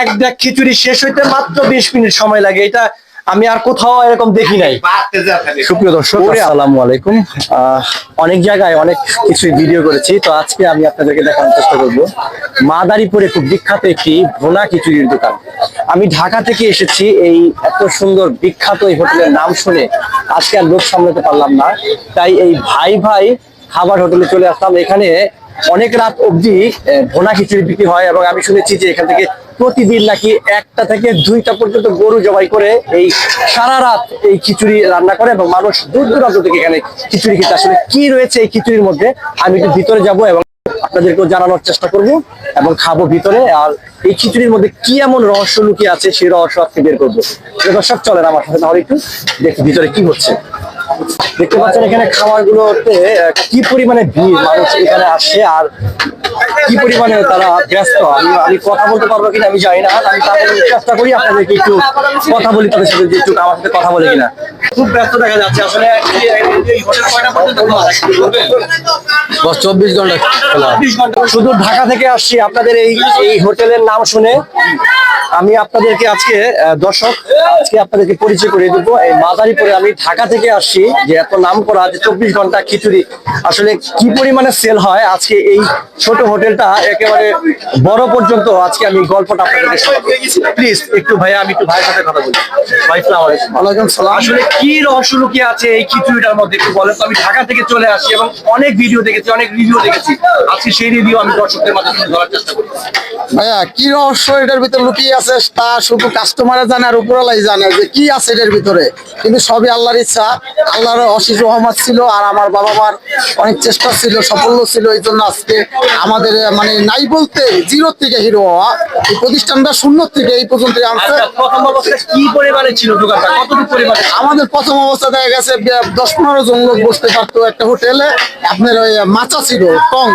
এক ডেক খিচুড়ি শেষ হইতে মাত্র বিশ মিনিট সময় লাগে। এটা আমি আর কোথাও এরকম দেখি নাই। সুপ্রিয় দর্শক আসসালামু আলাইকুম। অনেক জায়গায় অনেক কিছু ভিডিও করেছি তো আজকে আমি আপনাদেরকে দেখানোর চেষ্টা করব। মাদারীপুরে খুব বিখ্যাত একটি ভোনা খিচুড়ির দোকান। আমি ঢাকা থেকে এসেছি এই এত সুন্দর বিখ্যাত এই হোটেলের নাম শুনে আজকে আর লোক সামলাতে পারলাম না। তাই এই ভাই ভাই খাবার হোটেলে চলে আসলাম। এখানে অনেক রাত আহ, ভোনা খিচুড়ি বিক্রি হয় এবং আমি শুনেছি যে এখান থেকে প্রতিদিন নাকি একটা থেকে দুইটা পর্যন্ত গরু জবাই করে এই সারা রাত এই খিচুড়ি রান্না করে এবং মানুষ দূর দূরান্ত থেকে এখানে খিচুড়ি খেতে আসলে কি রয়েছে এই খিচুড়ির মধ্যে আমি একটু ভিতরে যাব এবং আপনাদেরকেও জানানোর চেষ্টা করব এবং খাব ভিতরে। আর এই খিচুড়ির মধ্যে কি এমন রহস্য লুকিয়ে আছে সেই রহস্য আজকে বের করব। দর্শক চলেন আমার সাথে তাহলে একটু দেখি ভিতরে কি হচ্ছে। দেখতে পাচ্ছেন এখানে খাবার গুলোতে কি পরিমাণে ভিড় মানুষ এখানে আসে আর কি পরিমাণে তারা ব্যস্ত? আমি আমি কথা বলতে পারব কিনা আমি জানি না আমি তাদের চেষ্টা করি আপনাদেরকে একটু কথা বলি তাদের সাথে একটু আমার সাথে কথা বলে কিনা। খুব ব্যস্ত দেখা যাচ্ছে আসলে চব্বিশ ঘণ্টা খোলা 24 ঘণ্টা। শুধু ঢাকা থেকে আসছি আপনাদের এই এই হোটেলের নাম শুনে। আমি আপনাদেরকে আজকে দর্শক আজকে আপনাদেরকে পরিচয় করে দেবো। এই মাদারীপুরে আমি ঢাকা থেকে আসছি যে এত নাম করা যে চব্বিশ ঘণ্টা খিচুড়ি আসলে কি পরিমাণে সেল হয়? আজকে এই ছোট হোটেলটা একেবারে বড় পর্যন্ত আজকে আমি গল্পটা আপনাদেরকে প্লিজ একটু ভাইয়া আমি একটু ভাইয়ের সাথে কথা বলি। ভাই ওয়ালাইকুম সালাম। আসলে কি রহস্য লুকিয়ে আছে এই খিচুড়িটার মধ্যে একটু বলেন তো? আমি ঢাকা থেকে চলে আসি এবং অনেক ভিডিও দেখেছি অনেক রিভিউ দেখেছি। আজকে সেই রিভিউ আমি দর্শকদের মাধ্যমে ধরার চেষ্টা করি ভাইয়া কি রহস্য এটার ভিতরে লুকিয়ে আছে তা শুধু কাস্টমারে জানে আর উপরওয়ালাই জানে যে কি আছে এটার ভিতরে। কিন্তু সবই আল্লাহর ইচ্ছা আল্লাহর অশেষ রহমত ছিল আর আমার বাবা মার অনেক চেষ্টা ছিল সাফল্য ছিল এই জন্য আজকে আমাদের মানে নাই বলতে জিরো থেকে হিরো হওয়া। এই প্রতিষ্ঠানটা শূন্য থেকে এই পর্যন্ত আনছে। আচ্ছা কি পরিমাণে ছিল আমাদের প্রথম অবস্থা দেখা গেছে দশ পনেরো জন লোক বসতে পারতো একটা হোটেলে। আপনার ওই মাচা ছিল টং।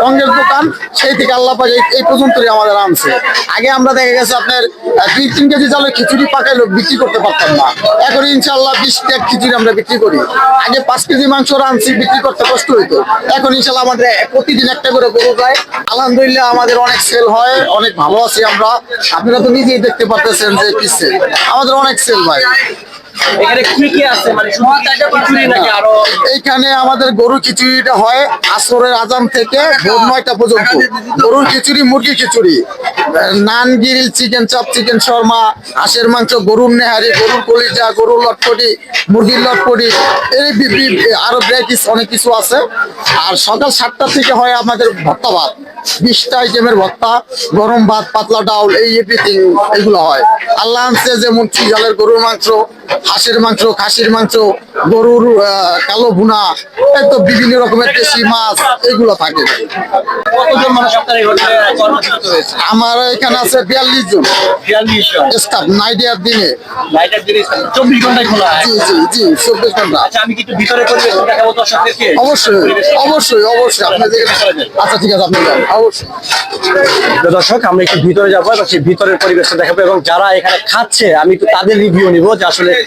টঙ্গের দোকান সেই থেকে আল্লাহ পাক এই- এই পর্যন্তই আমাদের আনছে। আগে আমরা দেখা গেছে আপনার দুই তিন কেজি চালের খিচুড়ি পাকাইলো বিক্রি করতে পারতাম না। এখন ইনশাল্লাহ বিশ টাকা খিচুড়ি আমরা বিক্রি করি। আগে পাঁচ কেজি মাংস রাঁধছি, বিক্রি করতে কষ্ট হইতো। এখন ইনশাল্লাহ আমাদের প্রতিদিন একটা করে গরু যায় আলহামদুলিল্লাহ আমাদের অনেক সেল হয়, অনেক ভালো আছি আমরা। আপনারা তো নিজেই দেখতে পারতেছেন যে কি সেল আমাদের অনেক সেল ভাই এখানে কি কি আছে? মানে খিচুড়ি নাকি আরও? এইখানে আমাদের গরু খিচুড়িটা হয় আসরের আজান থেকে ভোর নয়টা পর্যন্ত। গরুর খিচুড়ি মুরগি খিচুড়ি। নান গিরিল চিকেন চপ চিকেন শর্মা হাঁসের মাংস গরুর নেহারি গরুর কলিজা গরুর লটপটি মুরগির লটপটি এই আরও ভ্যারাইটিস অনেক কিছু আছে। আর সকাল সাতটা থেকে হয় আমাদের ভর্তা ভাত। বিশটা আইটেমের ভর্তা গরম ভাত পাতলা ডাউল এই এভরিথিং এগুলো হয়। আল্লাহ আনছে যেমন চিজালের গরুর মাংস হাঁসের মাংস খাসির মাংস গরুর কালো ভুনা এই তো বিভিন্ন রকমের দেশি মাছ এগুলো থাকে। আমার এখানে আছে বিয়াল্লিশ জন। স্টাফ নাইডিয়ার দিনে। চব্বিশ ঘন্টায় খোলা জি জি জি চব্বিশ ঘণ্টা। আচ্ছা আমি ভিতরে অবশ্যই অবশ্যই অবশ্যই। আপনি আচ্ছা ঠিক আছে আপনি যান। অবশ্যই দর্শক আমরা একটু ভিতরে যাব এবং সেই ভিতরের পরিবেশটা দেখাবো এবং যারা এখানে খাচ্ছে আমি একটু তাদের রিভিউ নিব যে আসলে আহ,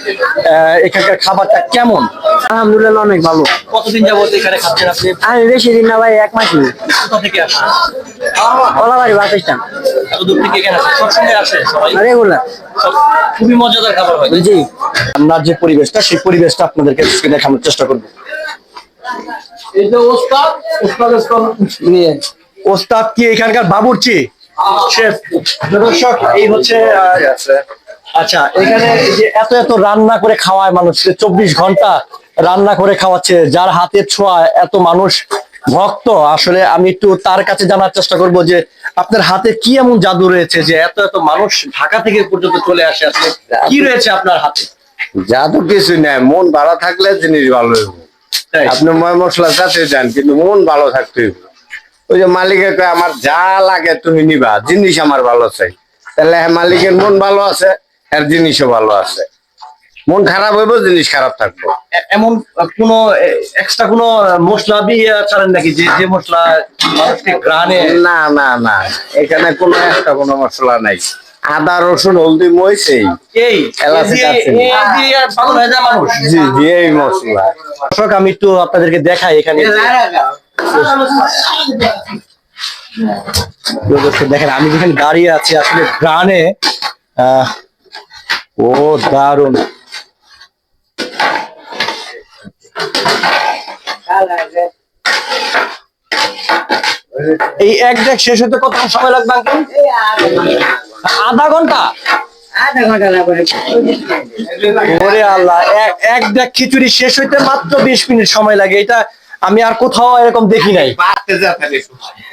এখানকার খাবারটা কেমন। আলহামদুলিল্লাহ অনেক ভালো। কতদিন যাবত এখানে খাচ্ছেন আপনি? আমি বেশি দিন না ভাই এক কোথা থেকে আসেন কলাবাড়ি বাসস্থান এত দূর থেকে এখানে আসেন সবসময় আসে সবাই? রেগুলার। খুবই মজাদার খাবার হয়। জি। আমরা যে পরিবেশটা সেই পরিবেশটা আপনাদেরকে দেখানোর চেষ্টা করব। এই যে ওস্তাদ ওস্তাদ ওস্তাদ কি এখানকার বাবুর্চি? শেফ দর্শক এই হচ্ছে আচ্ছা এখানে যে এত এত রান্না করে খাওয়ায় মানুষ চব্বিশ ঘণ্টা রান্না করে খাওয়াচ্ছে যার হাতের ছোঁয়া এত মানুষ ভক্ত। আসলে আমি একটু তার কাছে জানার চেষ্টা করব যে আপনার হাতে কি এমন জাদু রয়েছে যে এত এত মানুষ ঢাকা থেকে পর্যন্ত চলে আসে? আসলে কি রয়েছে আপনার হাতে? জাদু কিছু নেই মন ভালো থাকলে জিনিস ভালো আপনি ময় মশলা যাতে যান কিন্তু মন ভালো থাকতে হইব। ওই যে মালিকে কয় আমার যা লাগে তুমি নিবা জিনিস আমার ভালো চাই। তাহলে হ্যাঁ মালিকের মন ভালো আছে আর জিনিসও ভালো আছে। মন খারাপ হইব জিনিস খারাপ থাকব। এমন কোনো এক্সট্রা কোনো মশলা দিয়ে ছাড়েন নাকি? যে যে মশলা মানুষকে গ্রানে না না না এখানে কোনো একটা কোনো মশলা নাই। আদা রসুন হলদি মই সেই এই এলাচ এই দিয়ে- আছে। এই দিয়ে আর পাগল হয়ে যায় মানুষ। জি জি এই মশলা। দর্শক আমি একটু আপনাদেরকে দেখাই এখানে। দেখেন, আমি যেখানে দাঁড়িয়ে আছি, আসলে গ্রানে ও দারুণ। এই এক ডেক শেষ হতে কত সময় লাগবে আধা ঘণ্টা? ওরে আল্লাহ, এক- এক ডেক খিচুড়ি শেষ হইতে মাত্র বিশ মিনিট সময় লাগে। এটা আমি আর কোথাও এরকম দেখি নাই।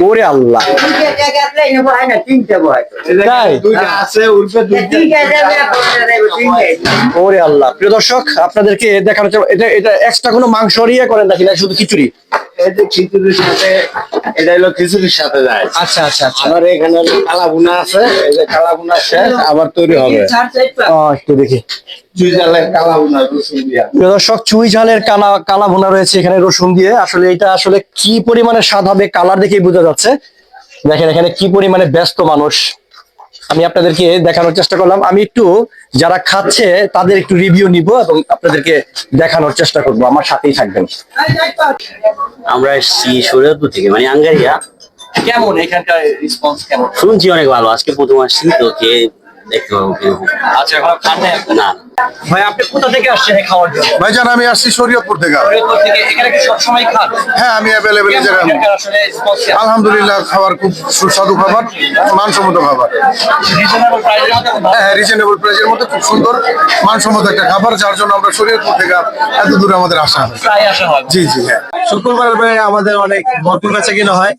ওরে আল্লাহ। ওরে আল্লাহ। প্রিয় দর্শক, আপনাদেরকে দেখানো এটা এটা এক্সট্রা কোনো মাংস ইয়ে করেন দেখি না? শুধু খিচুড়ি? এই যে খিচুড়ির সাথে এটা হলো খিচুড়ির সাথে যায়। আচ্ছা আচ্ছা আচ্ছা। এখানে আছে এই যে কালা শেষ আবার তৈরি হবে। চার চারটা ও, একটু দেখি। চুই জালের কালা ভুনা রসুন দর্শক চুই ঝালের কালা কালা ভুনা রয়েছে এখানে রসুন দিয়ে। আসলে এটা আসলে কি পরিমাণে স্বাদ হবে কালার দেখেই বোঝা যাচ্ছে। দেখেন এখানে কি পরিমাণে ব্যস্ত মানুষ। আমি আপনাদেরকে দেখানোর চেষ্টা করলাম। আমি একটু যারা খাচ্ছে তাদের একটু রিভিউ নিব এবং আপনাদেরকে দেখানোর চেষ্টা করব। আমার সাথেই থাকবেন। আমরা এসেছি শরীয়তপুর থেকে মানে আঙ্গারিয়া। কেমন? এখানকার রেসপন্স কেমন? শুনছি অনেক ভালো। আজকে প্রথম আসছি তো কে দেখতে পাবো কীরকম। আচ্ছা এখন খান না। ভাই আপনি কোথা থেকে আসছেন খাওয়ার জন্য? ভাইজান আমি আসছি শরীয়তপুর থেকে। ফরিদপুর থেকে। এখানে কি সবসময় খান? হ্যাঁ আমি অ্যাভেলেবেল? আলহামদুলিল্লাহ খাবার খুব সুস্বাদু খাবার মানসম্মত খাবার। হ্যাঁ রিজনেবল প্রাইসের মধ্যে খুব সুন্দর মানসম্মত একটা খাবার যার জন্য আমরা শরীয়তপুর থেকে এত দূরে আমাদের আসা হয়। হয়। জি জি হ্যাঁ। শুক্রবার ভাই আমাদের অনেক ভরপুর বেচা কিনা হয়।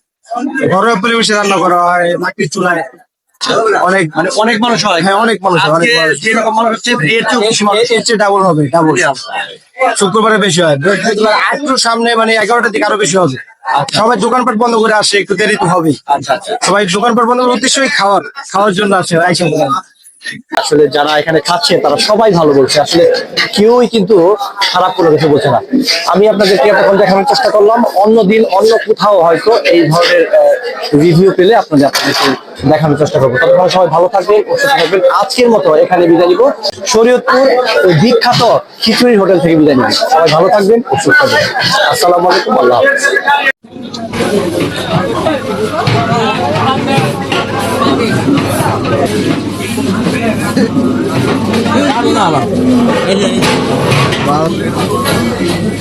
ঘরোয়া পরিবেশে রান্না করা হয় মাটির চুলায়। অনেক মানে অনেক মানুষ হয়। হ্যাঁ অনেক মানুষ হয়, অনেক মানুষ। যেরকম মানুষ হচ্ছে এর চেয়ে বেশি মানুষ এর চেয়ে ডাবল হবে ডাবল শুক্রবারে বেশি হয়। বৃহস্পতিবার একটু সামনে মানে এগারোটার দিকে আরও বেশি হবে। সবাই দোকানপাট বন্ধ করে আসে একটু দেরি তো হবে। আচ্ছা আচ্ছা। সবাই দোকানপাট বন্ধ করে উদ্দেশ্যই খাওয়ার খাওয়ার জন্য আসে আইসা আসলে যারা এখানে খাচ্ছে, তারা সবাই ভালো বলছে। আসলে কেউই কিন্তু খারাপ কোনো কিছু বলছে না। আমি আপনাদেরকে এতক্ষণ দেখানোর চেষ্টা করলাম। অন্য দিন অন্য কোথাও হয়তো এই ধরনের রিভিউ পেলে আপনাদের আপনাদেরকে দেখানোর চেষ্টা করব। ততক্ষণ সবাই ভালো থাকবেন, সুস্থ থাকবেন। আজকের মতো এখানে বিদায় নিব। শরীয়তপুর বিখ্যাত খিচুড়ি হোটেল থেকে বিদায় নিব। সবাই ভালো থাকবেন সুস্থ থাকবেন। আসসালামু আলাইকুম, আল্লাহ হাফেজ না